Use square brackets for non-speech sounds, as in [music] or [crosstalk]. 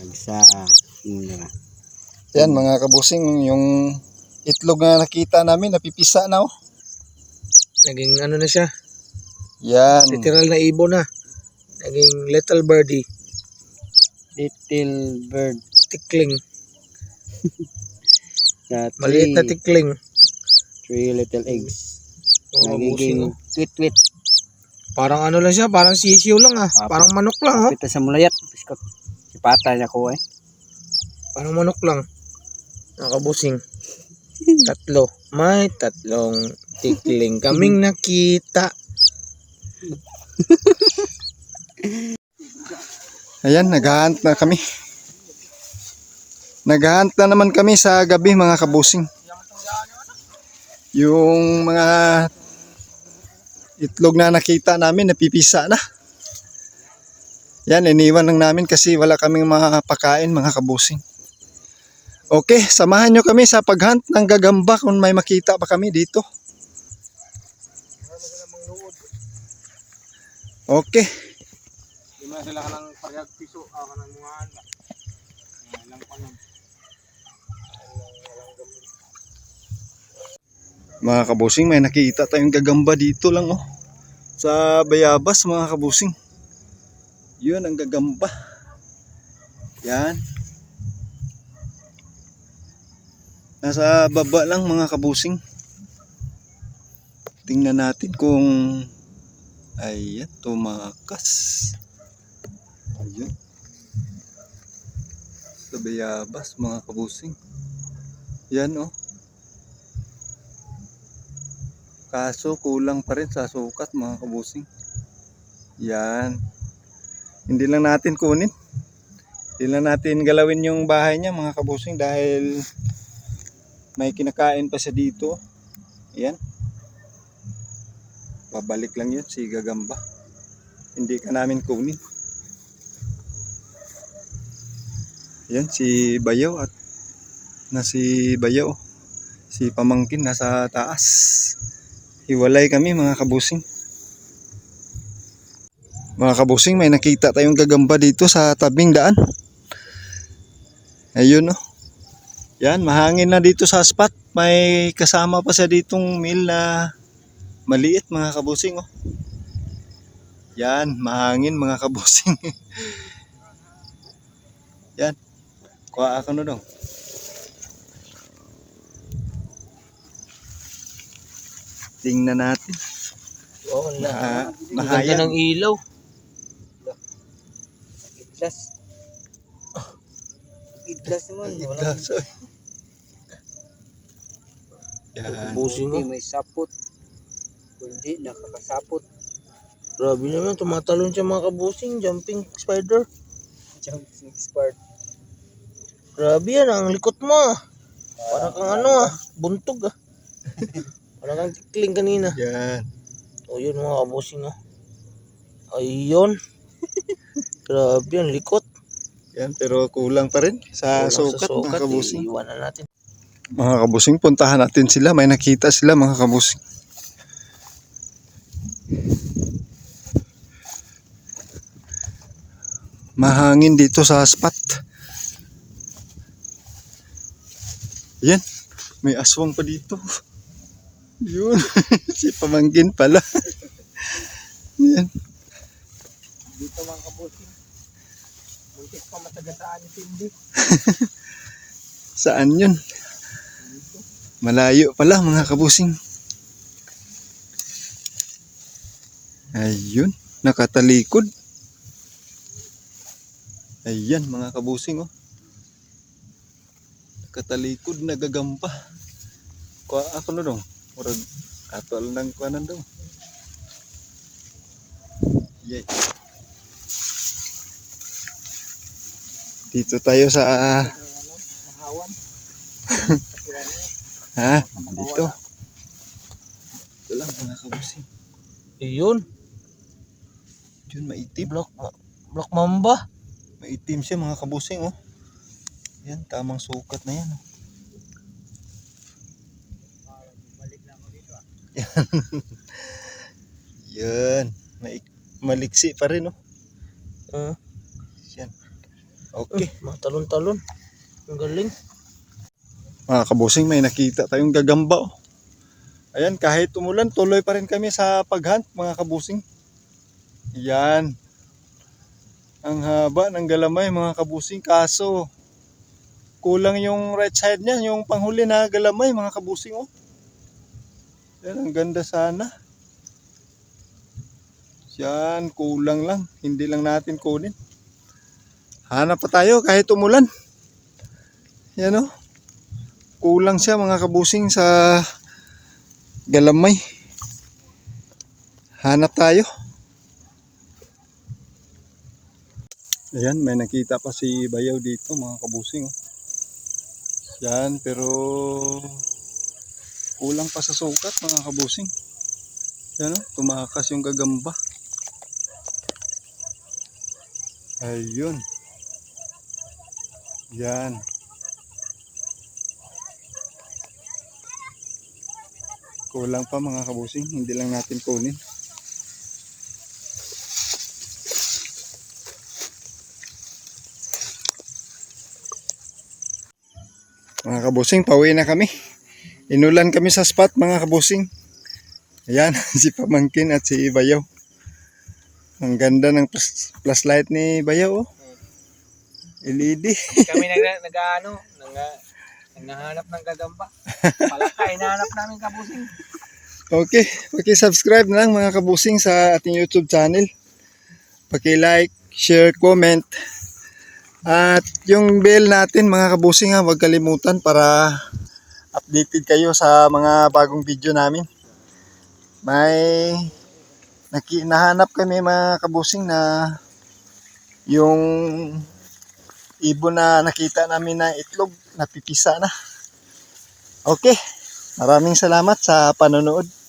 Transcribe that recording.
Agsa. Yun na. Yan mga kabusing, yung itlog na nakita namin, napipisa na oh. Naging ano na siya, Yan. literal na ibon na. Naging little birdie, Little bird. tikling, [laughs] Na maliit na three, tikling. three little eggs. Oo, Nagiging oh. tweet-tweet. Parang ano lang siya, parang sisiw lang ah. Parang manok lang oh. Pita sa mulayat. Biskot. Patay na ko eh. Parang manok lang. Nakabusing. [laughs] Tatlo. May tatlong tikling kaming nakita. Ayan, naghahunt na kami. Naghahunt na naman kami sa gabi mga kabusing. Yung mga itlog na nakita namin, napipisa na. Yan, iniwan lang namin kasi wala kaming mapakain mga kabusing. Okay, samahan nyo kami sa paghunt ng gagamba kung may makita pa kami dito. Okay. Di ba sila ka ng piso, ako ng mga anda. Lang pa lang. Mga kabusing, may nakita tayong gagamba dito lang oh. Sa Bayabas mga kabusing. Yun ang gagamba. Yan. Nasa baba lang mga kabusing. Tingnan natin kung ayan tumakas. Ayun. Sa Bayabas mga kabusing. Yan oh. Kaso kulang pa rin sa sukat mga kabusing. Yan. Hindi lang natin kunin. Hindi lang natin galawin yung bahay niya mga kabusing dahil may kinakain pa siya dito. Yan. Babalik lang yun si Gagamba. Hindi ka namin kunin. Yan si Bayaw at na si Bayaw. Si Pamangkin nasa taas. Hiwalay kami mga kabusing. Mga kabusing, may nakita tayong gagamba dito sa tabing daan. Ayun oh. Yan, mahangin na dito sa spot. May kasama pa siya ditong meal na maliit mga kabusing oh. Yan, mahangin mga kabusing. [laughs] Yan. Kuha ako no dong. Tingnan natin. Oh, Na, mahayag. ng ilaw. Idlas. Idlas naman. Oy. Yan. Hindi mo. may sapot. Kundi nakakasapot. Grabe naman, tumatalon siya mga kabusing, jumping spider. Jumping spark. Grabe yan, ang likot mo ah. Parang kang ano ah, buntog ah. Parang kang tikling kanina. Yan. O yun mga kabusing ah. Ayun. Grabe ang likot. Yan, pero kulang pa rin sa Kulang sukat, mga eh, kabusing. Iwanan natin. Mga kabusing, puntahan natin sila. May nakita sila mga kabusing. Mahangin dito sa spot. Yan, may aswang pa dito. Yun, [laughs] si pamangkin pala. Yan. Dito mga kabusing. Buntik pa matagasaan ni Cindy. [laughs] Saan yun? Malayo pala mga kabusing. Ayun, nakatalikod. Ayan mga kabusing oh. Nakatalikod, nagagampa. Kuha ako na dong. Murag atol ng kuanan daw. Yay. Dito tayo sa Mahawan. [laughs] Ha? Dito. Ito lang mga kabusing. Ayun. Yun, maitim. Black, black mamba. Maitim siya mga kabusing oh. Yan, tamang sukat na yan. Oh. Yan. [laughs] yan. May, maliksi pa rin oh. Uh, Okay. Mga talon-talon. Ang galing. Mga kabusing, may nakita tayong gagamba. Oh. Ayan, kahit umulan, tuloy pa rin kami sa paghunt, mga kabusing. Yan. Ang haba ng galamay, mga kabusing. Kaso, kulang yung right side niya, yung panghuli na galamay, mga kabusing. Oh. Yan, ang ganda sana. Yan, kulang lang. Hindi lang natin kunin. Hanap pa tayo kahit umulan. Yan oh kulang siya mga kabusing sa galamay. Hanap tayo. Ayan, may nakita pa si Bayaw dito mga kabusing. oh. Yan, pero kulang pa sa sukat mga kabusing. Yan oh, tumakas yung gagamba. Ayun. Yan. Kulang pa mga kabusing, hindi lang natin kunin. Mga kabusing, pauwi na kami. Inulan kami sa spot mga kabusing. Ayan, [laughs] si Pamangkin at si Bayaw. Ang ganda ng plus, light ni Bayaw. Oh. LED. Kami nag, nag ano, nag, naghahanap ng gagamba. Palaka, hinahanap namin kabusing. Okay, paki-subscribe na lang mga kabusing sa ating YouTube channel. Paki-like, share, comment. At yung bell natin mga kabusing ha, huwag kalimutan para updated kayo sa mga bagong video namin. May naki, nahanap kami mga kabusing na yung ibon na nakita namin na itlog napipisa na. Okay, maraming salamat sa panonood.